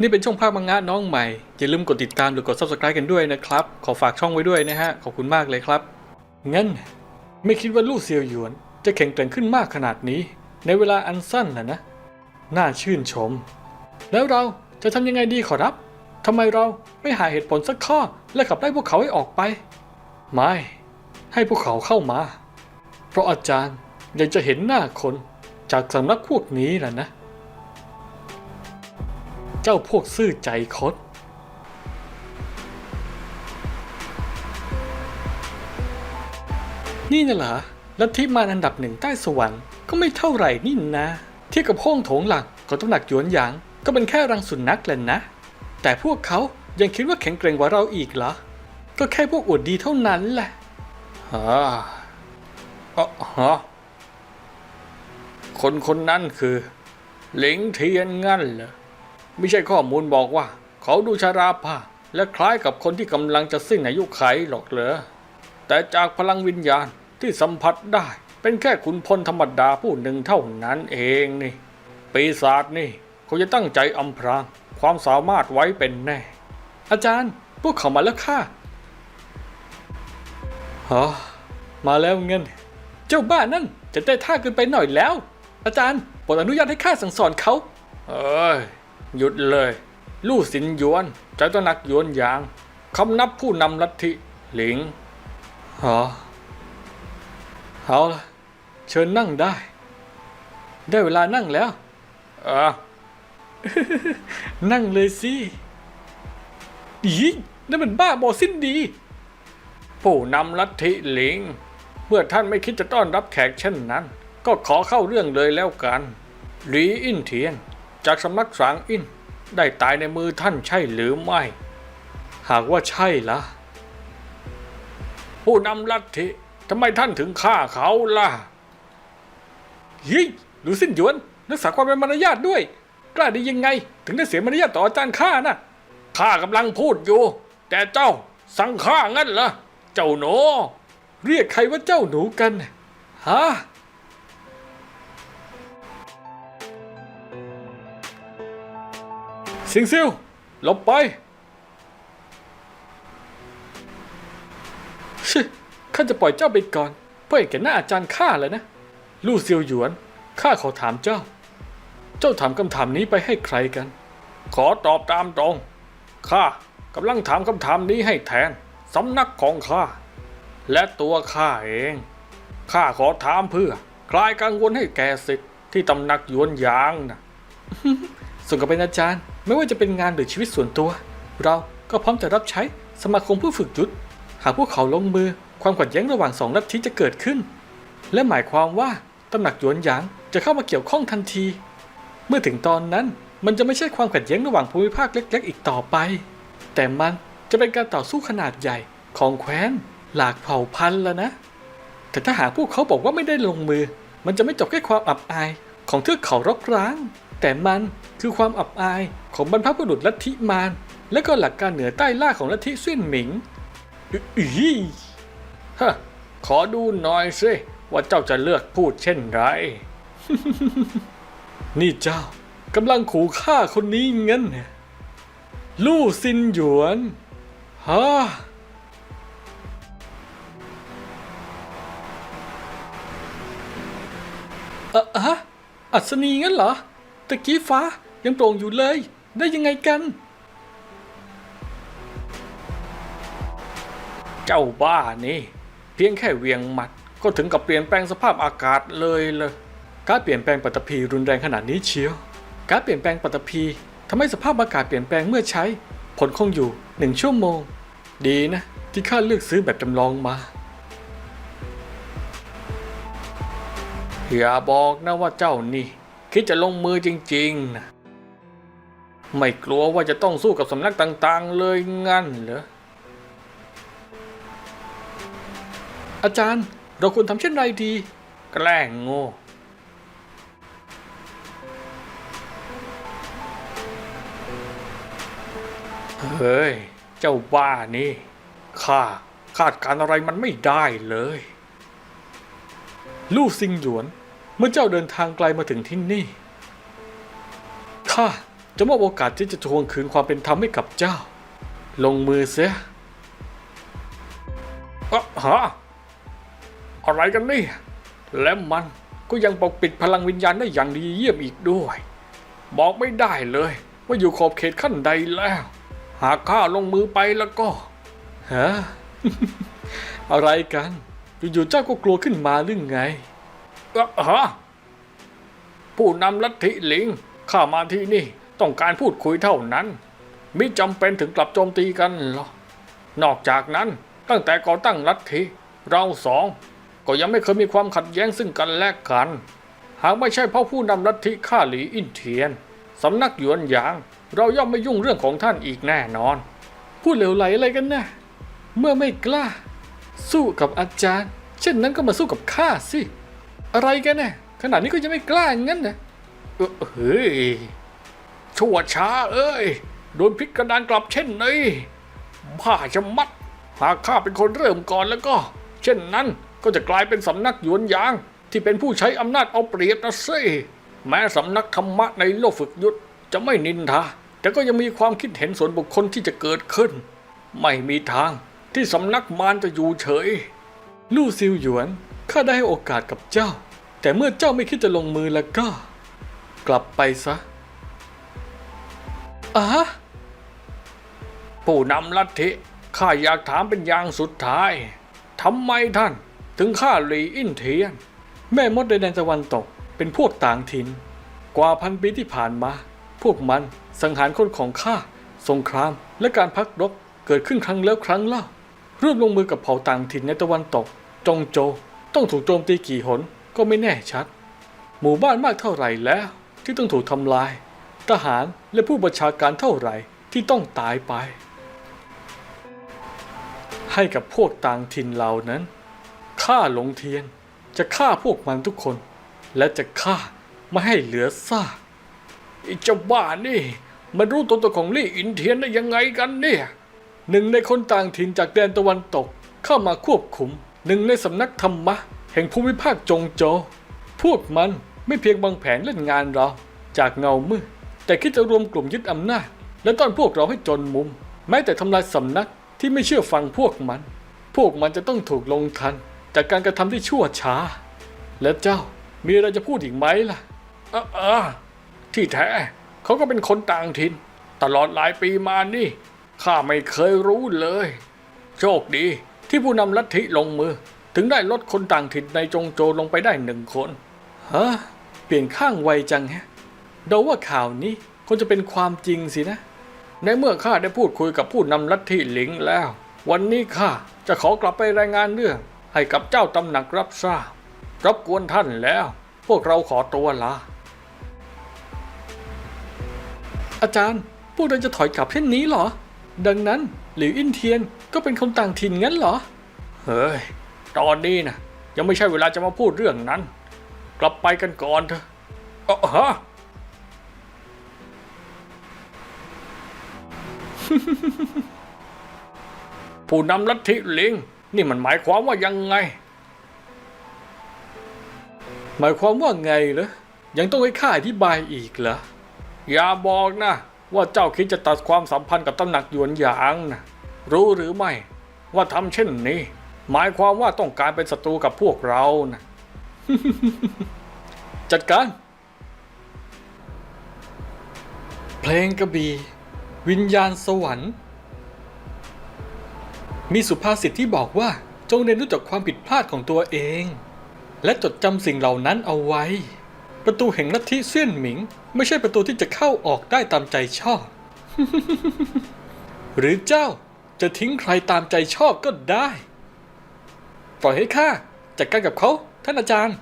นี่เป็นช่องภาพมังงะน้องใหม่ อย่าลืมกดติดตามหรือกด subscribe กันด้วยนะครับ ขอฝากช่องไว้ด้วยนะฮะ ขอบคุณมากเลยครับ งั้น ไม่คิดว่าลู่เซียวหยวน จะแข็งแกร่งขึ้นมากขนาดนี้ ในเวลาอันสั้นนะนะ น่าชื่นชม แล้วเราจะทำยังไงดีขอรับทำไมเราไม่หาเหตุผลสักข้อ และขับไล่พวกเขาให้ออกไป ไม่ ให้พวกเขาเข้ามา เพราะอาจารย์อยากจะเห็นหน้าคนจากสำนักพวกนี้แหละนะ เจ้าพวกซื่อใจคด นี่น่ะเหรอลัทธิมารอันดับหนึ่งใต้สวรรค์ก็ไม่เท่าไหร่นี่นะเทียบกับห้องโถงหลักของตำหนักหยวนหยาง ก็เป็นแค่รังสุนัขแหละนะ แต่พวกเขายังคิดว่าแข็งแกร่งกว่าเราอีกเหรอ ก็แค่พวกอวดดีเท่านั้นแหละฮ่าอ๋อฮะคนคนนั้นคือ หลิงเทียนงั้นเหรอ ไม่ใช่ข้อมูลบอกว่า เขาดูชาราภาพและคล้ายกับคนที่กำลังจะสิ้นอายุไขหรอกเหรอ แต่จากพลังวิญญาณที่สัมผัสได้ เป็นแค่ขุนพลธรรมดาผู้หนึ่งเท่านั้นเองนี่ ปีศาจนี่เขาจะตั้งใจอำพราง ความสามารถไว้เป็นแน่ อาจารย์ พวกเขามาแล้วค่ะฮะมาแล้วเงินเจ้าบ้านั่นจะได้ท่าเกินไปหน่อยแล้ว อาจารย์โปรดอนุญาตให้ข้าสั่งสอนเขา เอ้ย หยุดเลย ลู่สินหยวนใจตระหนักหยวนหยางคำนับผู้นำลัทธิหลิงฮะเอาละเชิญนั่งได้ ได้เวลานั่งแล้วเออนั่งเลยสิอีนั่นมันบ้าบอสิ้นดี ผู้นำลัทธิหลิง เมื่อท่านไม่คิดจะต้อนรับแขกเช่นนั้น ก็ขอเข้าเรื่องเลยแล้วกันหลีอินเทียน จากสำนักสางอินได้ตายในมือท่านใช่หรือไม่ หากว่าใช่ละผู้นำลัทธิทำไมท่านถึงฆ่าเขาล่ะยิ่หรือสิ้นหยวนรักษาความเป็นมารยาทด้วย กล้าได้ยังไง ถึงได้เสียมารยาทต่ออาจารย์ข้านะข้ากำลังพูดอยู่ แต่เจ้าสั่งข้างั้นเหรอเจ้าหนู เรียกใครว่าเจ้าหนูกันฮะ สิงซิวหลบไปชิข้าจะปล่อยเจ้าไปก่อน เพื่อให้แก่หน้าอาจารย์ข้าเลยนะ ลู่เซียวหยวน ข้าขอถามเจ้า เจ้าถามคำถามนี้ไปให้ใครกัน ขอตอบตามตรง ข้ากำลังถามคำถามนี้ให้แทนสำนักของข้า และตัวข้าเอง ข้าขอถามเพื่อ คลายกังวลให้แก่สิทธิ์ที่ตำหนักหยวนหยางนะ ส่วนกับเป็นอาจารย์ ไม่ว่าจะเป็นงานหรือชีวิตส่วนตัว เราก็พร้อมจะรับใช้สมาคมผู้ฝึกยุทธหากพวกเขาลงมือความขัดแย้งระหว่างสองลัทธิจะเกิดขึ้น และหมายความว่าตำหนักหยวนหยางจะเข้ามาเกี่ยวข้องทันที เมื่อถึงตอนนั้นมันจะไม่ใช่ความขัดแย้งระหว่างภูมิภาคเล็ก ๆ อีกต่อไป แต่มันจะเป็นการต่อสู้ขนาดใหญ่ของแคว้นหลากเผ่าพันธุ์แล้วนะ แต่ถ้าหากพวกเขาบอกว่าไม่ได้ลงมือ มันจะไม่จบแค่ความอับอายของเทือกเขารกร้าง แต่มันคือความอับอายของบรรพบุรุษลัทธิมารและก็หลักการเหนือใต้ล่าของลัทธิเซี่ยนหมิงออีฮะขอดูหน่อยสิว่าเจ้าจะเลือกพูดเช่นไร นี่เจ้ากำลังขู่ฆ่าคนนี้งั้นเนี่ยลู่ซินหยวนฮะเอะฮะอัศนีงั้นเหรอะกี้ฟ้ายังโปร่งอยู่เลย ได้ยังไงกัน เจ้าบ้านี่ เพียงแค่เวียงหมัด ก็ถึงกับเปลี่ยนแปลงสภาพอากาศเลยเลยการเปลี่ยนแปลงปัตภีรุนแรงขนาดนี้เชียว การเปลี่ยนแปลงปัตภีทำให้สภาพอากาศเปลี่ยนแปลงเมื่อใช้ ผลคงอยู่หนึ่งชั่วโมง ดีนะ ที่ข้าเลือกซื้อแบบจำลองมาอย่าบอกนะว่าเจ้านี่ คิดจะลงมือจริงๆนะไม่กลัวว่าจะต้องสู้กับสำนักต่างๆ เลยงั้นเหรอ อาจารย์เราควรทำเช่นไรดี แกล้งโง่ เฮ้ย เจ้าบ้านี่ข้าคาดการอะไรมันไม่ได้เลย ลู่ซิงหยวน เมื่อเจ้าเดินทางไกลมาถึงที่นี่ข้าจะมอบโอกาสที่จะทวงคืนความเป็นธรรมให้กับเจ้า ลงมือเสียอะฮะอะไรกันนี่ และมันก็ยังปกปิดพลังวิญญาณได้อย่างดีเยี่ยมอีกด้วย บอกไม่ได้เลย ว่าอยู่ขอบเขตขั้นใดแล้ว หากข้าลงมือไปแล้วก็ฮะอะไรกันอยู่ๆเจ้าก็กลัวขึ้นมาหรือไง ฮะผู้นำลัทธิหลิงข้ามาที่นี่ต้องการพูดคุยเท่านั้น มิจำเป็นถึงกลับโจมตีกันหรอกนอกจากนั้นตั้งแต่ก่อตั้งลัทธิเราสอง ก็ยังไม่เคยมีความขัดแย้งซึ่งกันและกัน หากไม่ใช่เพราะผู้นำลัทธิข้าหลีอินเทียนสำนักหยวนหยาง เราย่อมไม่ยุ่งเรื่องของท่านอีกแน่นอน พูดเหลวไหลอะไรกันนะเมื่อไม่กล้า สู้กับอาจารย์ เช่นนั้นก็มาสู้กับข้าสิ อะไรกันเนี่ยขนาดนี้ก็ยังไม่กล้าอย่างนั้นนะเออเฮ้ยชั่วช้าเอ้ย โดนพลิกกระดานกลับเช่นนี้บ้าจะมัด หากข้าเป็นคนเริ่มก่อนแล้วก็ เช่นนั้นก็จะกลายเป็นสำนักหยวนยาง ที่เป็นผู้ใช้อำนาจเอาเปรียบนะสิแม้สำนักธรรมะในโลกฝึกยุทธจะไม่นินทาแต่ก็ยังมีความคิดเห็นส่วนบุคคลที่จะเกิดขึ้น ไม่มีทางที่สำนักมารจะอยู่เฉย ลู่ซิวหยวน ข้าได้ให้โอกาสกับเจ้า แต่เมื่อเจ้าไม่คิดจะลงมือแล้วก็ กลับไปซะอะผู้นำลัทธิข้าอยากถามเป็นอย่างสุดท้ายทำไมท่าน ถึงฆ่าหลีอินเทียน แม่มดในแดนตะวันตก เป็นพวกต่างถิ่นกว่าพันปีที่ผ่านมา พวกมันสังหารคนของข้าสงครามและการพักรบเกิดขึ้นครั้งแล้วครั้งเล่าร่วมลงมือกับเผ่าต่างถิ่นในตะวันตก จงโจ ต้องถูกโจมตีกี่หนก็ไม่แน่ชัด หมู่บ้านมากเท่าไหร่แล้วที่ต้องถูกทำลาย ทหารและผู้บัญชาการเท่าไหร่ที่ต้องตายไป ให้กับพวกต่างถิ่นเหล่านั้นฆ่าหลงเทียนจะฆ่าพวกมันทุกคน และจะฆ่าไม่ให้เหลือซากไอ้เจ้าบ้านี่ มันรู้ตัวตนของลี่อินเทียนได้ยังไงกันเนี่ยหนึ่งในคนต่างถิ่นจากแดนตะวันตกเข้ามาควบคุม หนึ่งในสำนักธรรมะ แห่งภูมิภาคจงโจ พวกมันไม่เพียงวางแผนเล่นงานเรา จากเงามืดแต่คิดจะรวมกลุ่มยึดอำนาจ และต้อนพวกเราให้จนมุม แม้แต่ทำลายสำนักที่ไม่เชื่อฟังพวกมัน พวกมันจะต้องถูกลงทัน จากการกระทำที่ชั่วช้า และเจ้ามีอะไรจะพูดอีกไหมล่ะเออเออที่แท้เขาก็เป็นคนต่างถิ่นตลอดหลายปีมานี่ข้าไม่เคยรู้เลย โชคดี ที่ผู้นำลัทธิลงมือ ถึงได้ลดคนต่างถิ่นในจงโจลงไปได้หนึ่งคนฮะเปลี่ยนข้างไวจังฮะเดาว่าข่าวนี้คงจะเป็นความจริงสินะ ในเมื่อข้าได้พูดคุยกับผู้นำลัทธิหลิงแล้ว วันนี้ข้าจะขอกลับไปรายงานเรื่อง ให้กับเจ้าตำหนักรับทราบรบกวนท่านแล้ว พวกเราขอตัวลาอาจารย์ พวกเราจะถอยกลับเช่นนี้เหรอ ดังนั้น หลิวอินเทียนก็เป็นคนต่างถิ่นงั้นเหรอ เฮ้ย ตอนนี้นะยังไม่ใช่เวลาจะมาพูดเรื่องนั้น กลับไปกันก่อนเถอะเออฮะผู้นำลัทธิลิง นี่มันหมายความว่ายังไง หมายความว่าไงเหรอยังต้องให้ข้าอธิบายอีกเหรออย่าบอกนะ ว่าเจ้าคิดจะตัดความสัมพันธ์กับตำหนักหยวนหยางนะ รู้หรือไม่ ว่าทำเช่นนี้ หมายความว่าต้องการเป็นศัตรูกับพวกเรานะ จัดการ เพลงกระบี่วิญญาณสวรรค์ มีสุภาษิตที่บอกว่า จงเรียนรู้จากความผิดพลาดของตัวเอง และจดจำสิ่งเหล่านั้นเอาไว้ ประตูแห่งลัทธิเซี่ยนหมิง ไม่ใช่ประตูที่จะเข้าออกได้ตามใจชอบ หรือเจ้า จะทิ้งใครตามใจชอบก็ได้ ปล่อยให้ข้าจัดการกับเขาท่านอาจารย์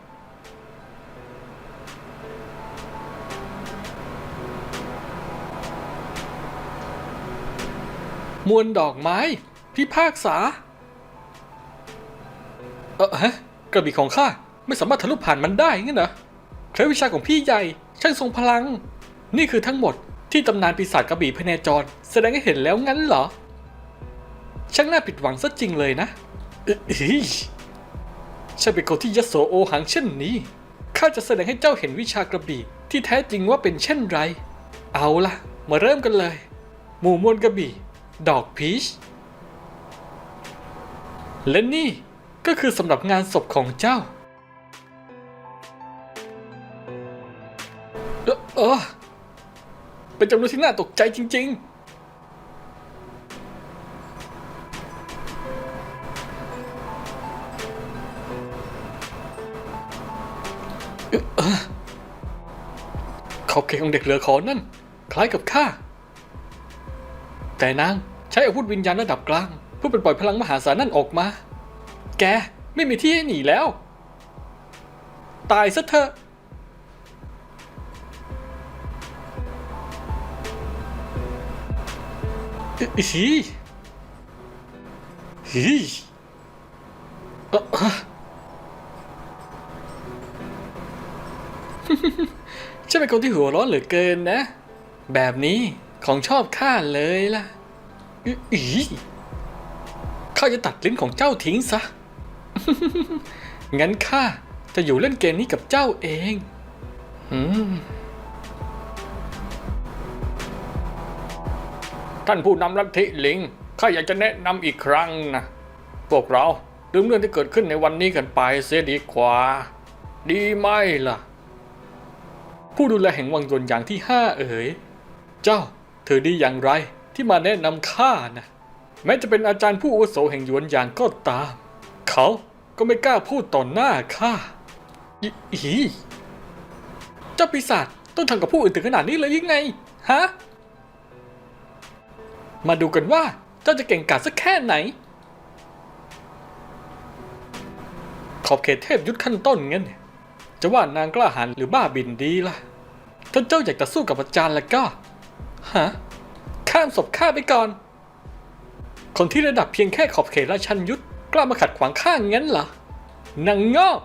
มวลดอกไม้ พิพากษา เออฮะกระบี่ของข้าไม่สามารถทะลุผ่านมันได้งั้นเหรอใช้วิชาของพี่ใหญ่ช่างทรงพลัง นี่คือทั้งหมดที่ตำนานปีศาจกระบี่พเนจร แสดงให้เห็นแล้วงั้นเหรอ ช่างน่าผิดหวังซะจริงเลยนะเอ้ยช่างเป็นคนที่ยโสโอหังเช่นนี้ ข้าจะแสดงให้เจ้าเห็นวิชากระบี่ที่แท้จริงว่าเป็นเช่นไร เอาล่ะ มาเริ่มกันเลย หมู่มวลกระบี่ ดอกพีช และนี่ก็คือสำหรับงานศพของเจ้า เออเออเป็นจำนวนที่น่าตกใจจริง ๆ ขอบเขตของเด็กเหลือขอนั่น คล้ายกับข้า แต่นางใช้อาวุธวิญญาณระดับกลาง เพื่อเป็นปล่อยพลังมหาศาลนั่นออกมา แกไม่มีที่ให้หนีแล้ว ตายซะเถอะอีฮีฮีอ่อเอ่อ ฉันเป็นคนที่หัวร้อนเหลือเกินนะ แบบนี้ของชอบข้าเลยล่ะอีข้าจะตัดลิ้นของเจ้าทิ้งซะ งั้นข้าจะอยู่เล่นเกมนี้กับเจ้าเองท่านผู้นำลัทธิลิง ข้าอยากจะแนะนำอีกครั้งนะ พวกเราลืมเรื่องที่เกิดขึ้นในวันนี้กันไปเสียดีกว่า ดีไหมล่ะ ผู้ดูแลแห่งวังยนอย่างที่ห้าเอ๋ย เจ้า เธอดีอย่างไรที่มาแนะนำข้านะแม้จะเป็นอาจารย์ผู้อาวุโสแห่งยวนหยางก็ตาม เขาก็ไม่กล้าพูดต่อหน้าข้าอีเจ้าปีศาจต้องทำกับผู้อื่นถึงขนาดนี้เลยยังไงฮะมาดูกันว่าเจ้าจะเก่งกาจสักแค่ไหน ขอบเขตเทพยุทธขั้นต้นงั้นเนี่ย จะว่านางกล้าหาญหรือบ้าบินดีล่ะ ถ้าเจ้าอยากจะสู้กับอาจารย์แล้วก็ฮะข้ามศพข้าไปก่อน คนที่ระดับเพียงแค่ขอบเขตราชันยุทธกล้ามาขัดขวางข้างั้นเหรอนางงอก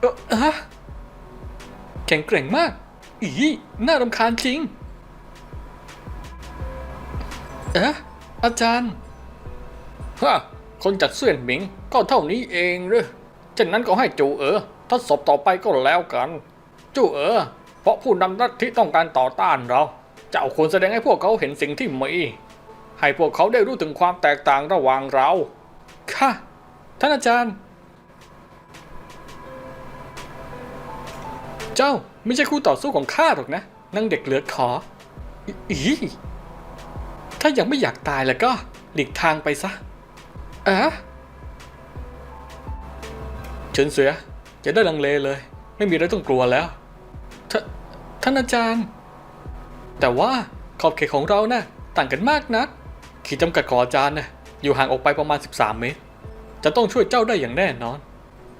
เออฮะแข็งแกร่งมาก อีน่ารำคาญจริง เอ๊ะ อาจารย์ ฮะ คนจัดเสื้อนหมิงก็เท่านี้เองหรือ ช่นนั้นก็ให้จูเอ๋อทดสอบต่อไปก็แล้วกัน จูเอ๋อเพราะผู้นำลัทธิต้องการต่อต้านเราเจ้าควรแสดงให้พวกเขาเห็นสิ่งที่มี ให้พวกเขาได้รู้ถึงความแตกต่างระหว่างเรา ค่ะ ท่านอาจารย์ เจ้าไม่ใช่คู่ต่อสู้ของข้าหรอกนะนางเด็กเหลือขอ อีถ้ายังไม่อยากตายแล้วก็ หลีกทางไปซะอะเฉินเสือจะได้ลังเลเลย ไม่มีอะไรต้องกลัวแล้วทท่านอาจารย์ แต่ว่าขอบเขตของเรานะ่ะต่างกันมากนะขีดจำกัดของอาจารย์นะ่ะอยู่ห่างออกไปประมาณ 13 เมตร จะต้องช่วยเจ้าได้อย่างแน่นอน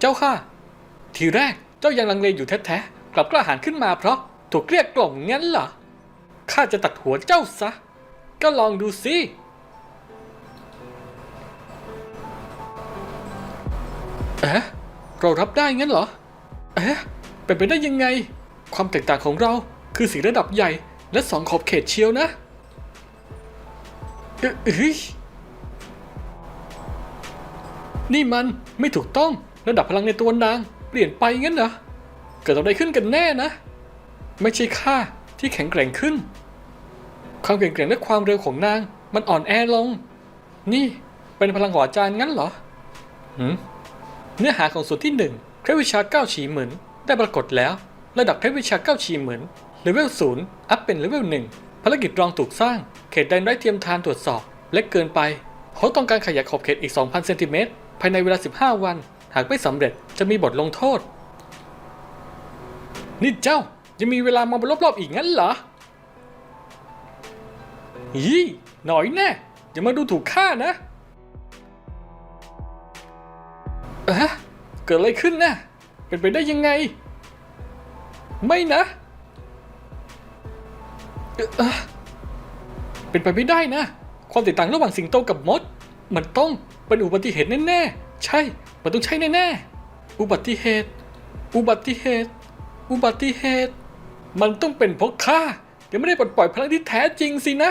เจ้าค่ะ ทีแรกเจ้ายังลังเลอยู่แท้ๆกลับกล้าหาญขึ้นมาเพราะถูกเรียกกล่อมงั้นเหรอข้าจะตัดหัวเจ้าซะ ก็ลองดูสิเอ๊ะ เรารับได้งั้นเหรอ เอ๊ะ เป็นไปได้ยังไง ความแตกต่างของเราคือสีระดับใหญ่และสองขอบเขตเชียวนะเอ๊ะเอ้ยนี่มันไม่ถูกต้องระดับพลังในตัวนางเปลี่ยนไปงั้นเหรอ เกิดอะไรขึ้นกันแน่นะ ไม่ใช่ข้าที่แข็งแกร่งขึ้น ความแข็งแกร่งและความเร็วของนางมันอ่อนแอลง นี่เป็นพลังของอจารย์งั้นเหรอหืม เนื้อหาของส่วนที่หนึ่งเทพวิชาเก้าฉีเหมือนได้ปรากฏแล้ว ระดับเทพวิชาเก้าฉีเหมือนเลเวลศูนย์อัพเป็นเลเวลหนึ่งภารกิจรองถูกสร้าง เขตแดนไร้เทียมทานตรวจสอบเล็กเกินไปเขาต้องการขยายขอบเขตอีก 2,000เซนติเมตรภายในเวลา 15 วัน หากไม่สำเร็จจะมีบทลงโทษ นี่เจ้ายังมีเวลามองไปรอบๆอีกงั้นเหรอยี่หน่อยแน่อย่ามาดูถูกข้านะ เอ๊ะเกิดอะไรขึ้นนะเป็นไปได้ยังไง ไม่นะเออเอ่อเป็นไปไม่ได้นะ ความแตกต่างระหว่างสิงโตกับมด มันต้องเป็นอุบัติเหตุแน่ๆ ใช่ มันต้องใช่แน่ๆ อุบัติเหตุ อุบัติเหตุ อุบัติเหตุ มันต้องเป็นเพราะข้ายังไม่ได้ปลดปล่อยพลังที่แท้จริงสินะ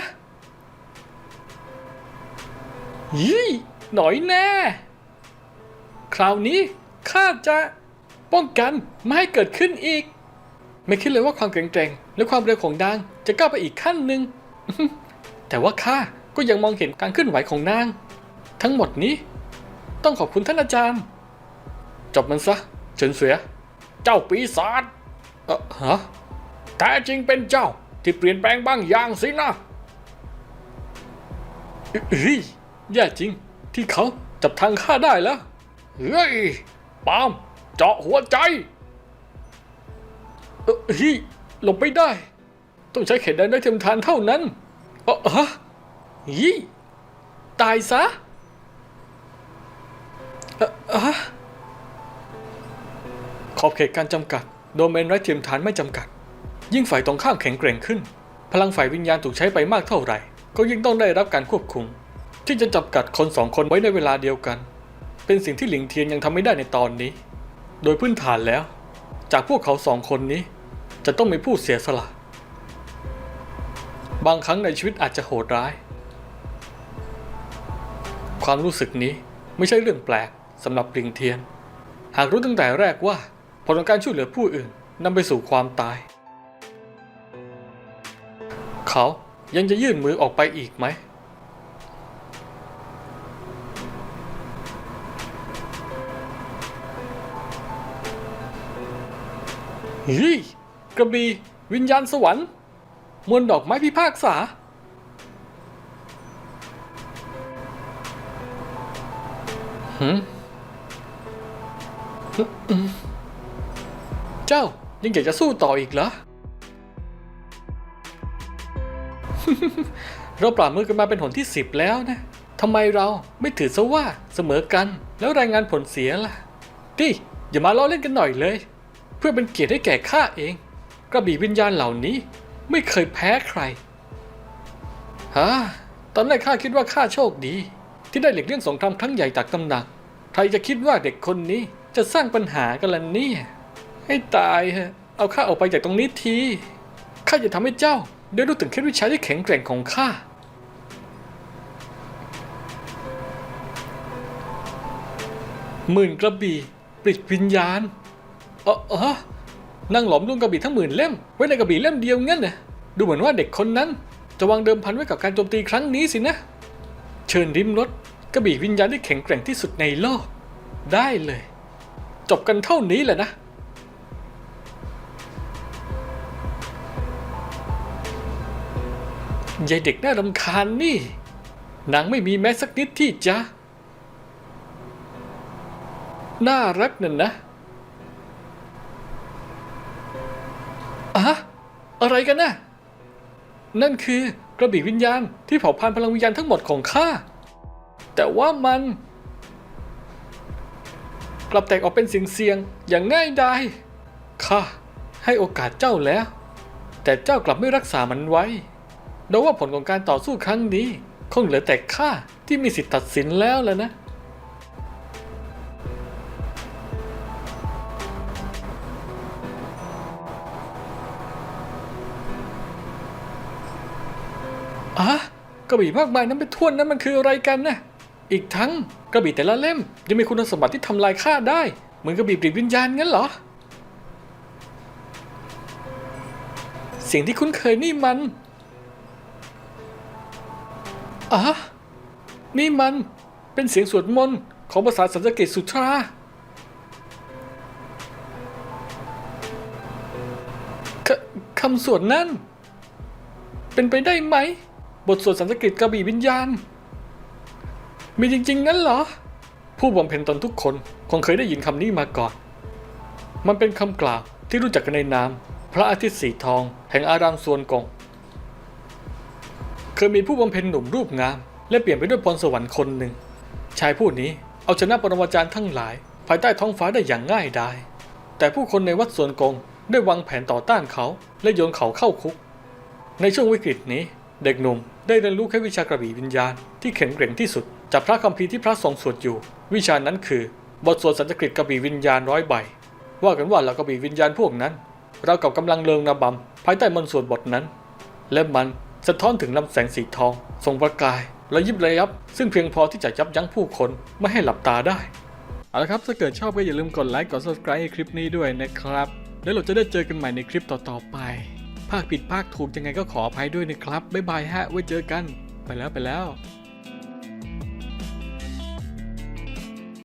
ยี่หน่อยแน่ คราวนี้ข้าจะป้องกันไม่ให้เกิดขึ้นอีก ไม่คิดเลยว่าความแกร่งๆและความเร็วของนางจะก้าวไปอีกขั้นหนึ่งแต่ว่าข้าก็ยังมองเห็นการเคลื่อนไหวของนาง ทั้งหมดนี้ ต้องขอบคุณท่านอาจารย์ จบมันซะเฉินเสือเจ้าปีศาจเออฮะแท้จริงเป็นเจ้าที่เปลี่ยนแปลงบางอย่างสินะเฮ้ยแย่จริงที่เขาจับทางข้าได้แล้ว เฮ้ยปามเจาะหัวใจ เออฮ้ยหลบไม่ได้ ต้องใช้เข็นแดนได้เทียมทานเท่านั้นเออฮะยี่ตายซะเออเออขอบเขตการจำกัด โดเมนไร้เทียมทานไม่จำกัด ยิ่งฝ่ายตรงข้ามแข็งแกร่งขึ้น พลังฝ่ายวิญญาณถูกใช้ไปมากเท่าไหร่ ก็ยิ่งต้องได้รับการควบคุม ที่จะจำกัดคนสองคนไว้ในเวลาเดียวกัน เป็นสิ่งที่หลิงเทียนยังทำไม่ได้ในตอนนี้ โดยพื้นฐานแล้ว จากพวกเขาสองคนนี้ จะต้องมีผู้เสียสละ บางครั้งในชีวิตอาจจะโหดร้าย ความรู้สึกนี้ไม่ใช่เรื่องแปลกสำหรับหลิงเทียน หากรู้ตั้งแต่แรกว่าผลของการช่วยเหลือผู้อื่นนำไปสู่ความตาย เขายังจะยื่นมือออกไปอีกไหม ฮ้ยกระบี่วิญญาณสวรรค์มวลดอกไม้พิพากษา หืมเจ้ายังอยากจะสู้ต่ออีกเหรอ เราปราบมือกันมาเป็นหนที่สิบแล้วนะทำไมเราไม่ถือซะว่าเสมอกันแล้วรายงานผลเสียล่ะดิอย่ามาล้อเล่นกันหน่อยเลย เพื่อเป็นเกียรติให้แก่ข้าเอง กระบี่วิญญาณเหล่านี้ไม่เคยแพ้ใครฮะตอนแรกข้าคิดว่าข้าโชคดี ที่ได้หลีกเลี่ยงสงครามครั้งใหญ่จากตำหนัก ใครจะคิดว่าเด็กคนนี้จะสร้างปัญหากันล่ะเนี่ยให้ตายฮะเอาข้าออกไปจากตรงนี้ทีข้าจะทำให้เจ้าได้รู้ถึงเคล็ดวิชาที่แข็งแกร่งของข้าหมื่นกระบี่ปลิดวิญญาณ ออเออนั่งหลอมรวมกระบี่ทั้งหมื่นเล่ม ไว้ในกระบี่เล่มเดียวงั้นนะดูเหมือนว่าเด็กคนนั้น จะวางเดิมพันไว้กับการโจมตีครั้งนี้สินะ เชิญริมรถกระบี่วิญญาณที่แข็งแกร่งที่สุดในโลก ได้เลย จบกันเท่านี้แหละนะยายเด็กน่ารำคาญนี่ นางไม่มีแม้สักนิดที่จะ น่ารักนั่นนะ อะอะไรกันนะนั่นคือกระบี่วิญญาณที่เผ่าพันธ์พลังวิญญาณทั้งหมดของข้า แต่ว่ามัน กลับแตกออกเป็นเสียงเสียงๆอย่างง่ายดายข้าให้โอกาสเจ้าแล้ว แต่เจ้ากลับไม่รักษามันไว้เดาว่าผลของการต่อสู้ครั้งนี้ คงเหลือแต่ข้าที่มีสิทธิ์ตัดสินแล้วแหละนะ อะกระบี่มากมายนั้นเป็นท่วนนั้นมันคืออะไรกันนะอีกทั้งกระบี่แต่ละเล่มยังมีคุณสมบัติที่ทำลายข้าได้ เหมือนกระบี่ปลิวิญญาณงั้นเหรอ เสียงที่คุ้นเคยนี่มันอะนี่มันเป็นเสียงสวดมนต์ของภาษาสันสกฤตสุทราคคำสวดนั่น เป็นไปได้ไหม บทสวดสันสกฤตกระบี่วิญญาณ มีจริงๆงั้นเหรอ ผู้บำเพ็ญตนทุกคนคงเคยได้ยินคำนี้มาก่อน มันเป็นคำกล่าวที่รู้จักกันในนาม พระอาทิตย์สีทอง แห่งอารามสวนกง เคยมีผู้บำเพ็ญหนุ่มรูปงาม และเปลี่ยนไปด้วยพรสวรรค์คนหนึ่ง ชายผู้นี้เอาชนะปรมาจารย์ทั้งหลาย ภายใต้ท้องฟ้าได้อย่างง่ายดาย แต่ผู้คนในวัดสวนกงได้วางแผนต่อต้านเขาและโยนเขาเข้าคุก ในช่วงวิกฤตนี้ เด็กหนุ่มได้เรียนรู้แค่วิชากระบี่วิญญาณที่แข็งแกร่งที่สุด จากพระคัมภีร์ที่พระทรงสวดอยู่ วิชานั้นคือบทสวดสันสกฤตกระบี่วิญญาณร้อยใบ ว่ากันว่าเหล่ากระบี่วิญญาณพวกนั้น เรากับกำลังเริงระบำภายใต้มนต์สวดบทนั้น และมันสะท้อนถึงลำแสงสีทองทรงประกายและยิบระยับ ซึ่งเพียงพอที่จะยับยั้งผู้คนไม่ให้หลับตาได้เอาละครับถ้าเกิดชอบก็อย่าลืมกดไลค์กด subscribe ให้คลิปนี้ด้วยนะครับ แล้วเราจะได้เจอกันใหม่ในคลิปต่อๆไป ภาคผิดภาคถูกยังไงก็ขออภัยด้วยนะครับ บ๊ายบายฮะ ไว้เจอกัน ไปแล้วไปแล้ว